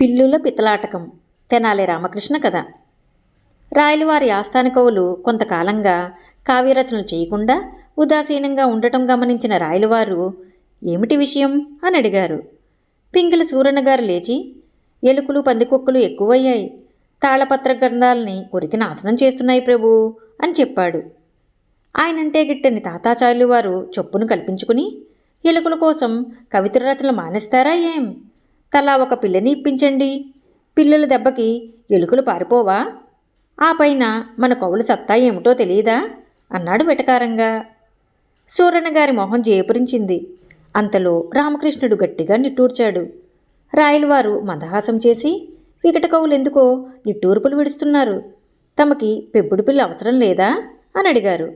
పిల్లుల పితలాటకం. తెనాలి రామకృష్ణ కథ. రాయలవారి ఆస్థాన కవులు కొంతకాలంగా కావ్యరచనలు చేయకుండా ఉదాసీనంగా ఉండటం గమనించిన రాయలవారు ఏమిటి విషయం? అని అడిగారు. పింగిలి సూరన్న గారు లేచి ఎలుకలు పందికొక్కులు ఎక్కువయ్యాయి. తాళపత్ర గ్రంథాలని కొరికి నాశనం చేస్తున్నాయి ప్రభు అని చెప్పాడు. ఆయనంటే గిట్టని తాతాచార్యులు వారు చొప్పును కల్పించుకుని ఎలుకల కోసం కవిత రచనలు మానేస్తారా ఏం? తలా ఒక పిల్లని ఇప్పించండి. పిల్లుల దెబ్బకి ఎలుకలు పారిపోవా? ఆ పైన మన కవుల సత్తా ఏమిటో తెలియదా? అన్నాడు వెటకారంగా. సూరన్న గారి మొహం జేపురించింది. అంతలో రామకృష్ణుడు గట్టిగా నిట్టూర్చాడు. రాయలవారు మందహాసం చేసి వికట కవులెందుకో నిట్టూర్పులు విడుస్తున్నారు. తమకి పెంపుడు పిల్ల అవసరం లేదా? అని అడిగారు.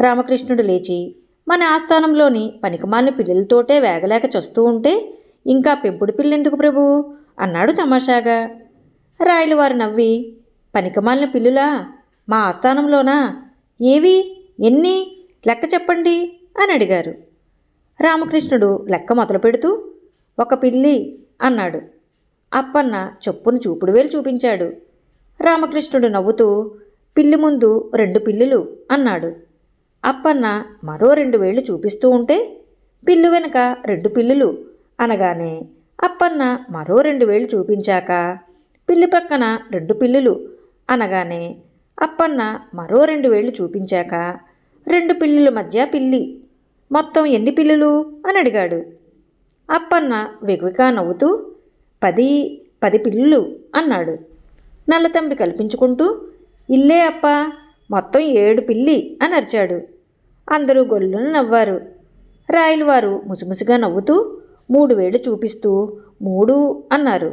రామకృష్ణుడు లేచి మన ఆస్థానంలోని పనికిమాలిన పిల్లలతోటే వేగలేక చస్తూ ఉంటే ఇంకా పెంపుడు పిల్లెందుకు ప్రభు? అన్నాడు తమాషాగా. రాయలవారు నవ్వి పనికమాలిన పిల్లులా మా ఆస్థానంలోనా? ఏవి? ఎన్ని? లెక్క చెప్పండి అని అడిగారు. రామకృష్ణుడు లెక్క మొదలు పెడుతూ ఒక పిల్లి అన్నాడు. అప్పన్న చొప్పున చూపుడు వేలు చూపించాడు. రామకృష్ణుడు నవ్వుతూ పిల్లి ముందు రెండు పిల్లులు అన్నాడు. అప్పన్న మరో రెండు వేళ్ళు చూపిస్తూ ఉంటే పిల్లు వెనక రెండు పిల్లులు అనగానే అప్పన్న మరో రెండు వేళ్ళు చూపించాక పిల్లి ప్రక్కన రెండు పిల్లులు అనగానే అప్పన్న మరో రెండు వేళ్ళు చూపించాక రెండు పిల్లుల మధ్య పిల్లి మొత్తం ఎన్ని పిల్లులు? అని అడిగాడు. అప్పన్న వెగువిగా నవ్వుతూ పది పది పిల్లులు అన్నాడు. నల్లతంబి కల్పించుకుంటూ ఇల్లే అప్ప మొత్తం ఏడు పిల్లి అని అరిచాడు. అందరూ గొల్లును నవ్వారు. రాయలవారు ముసిముసిగా నవ్వుతూ మూడు వేళ్ళు చూపిస్తూ మూడు అన్నారు.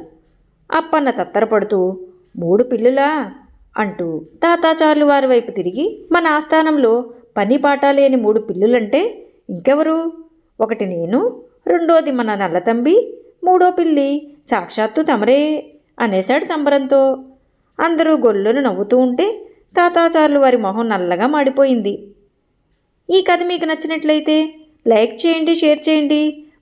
అప్పన్న తత్తరపడుతూ మూడు పిల్లులా అంటూ తాతాచార్యులు వారి వైపు తిరిగి మన ఆస్థానంలో పని పాట లేని మూడు పిల్లులంటే ఇంకెవరు? ఒకటి నేను రెండోది మన నల్లతంబి మూడో పిల్లి సాక్షాత్తు తమరే అనేశాడు సంబరంతో. అందరూ గొల్లును నవ్వుతూ ఉంటే తాతాచార్యులు వారి మొహం నల్లగా మాడిపోయింది. ఈ కథ మీకు నచ్చినట్లయితే లైక్ చేయండి షేర్ చేయండి.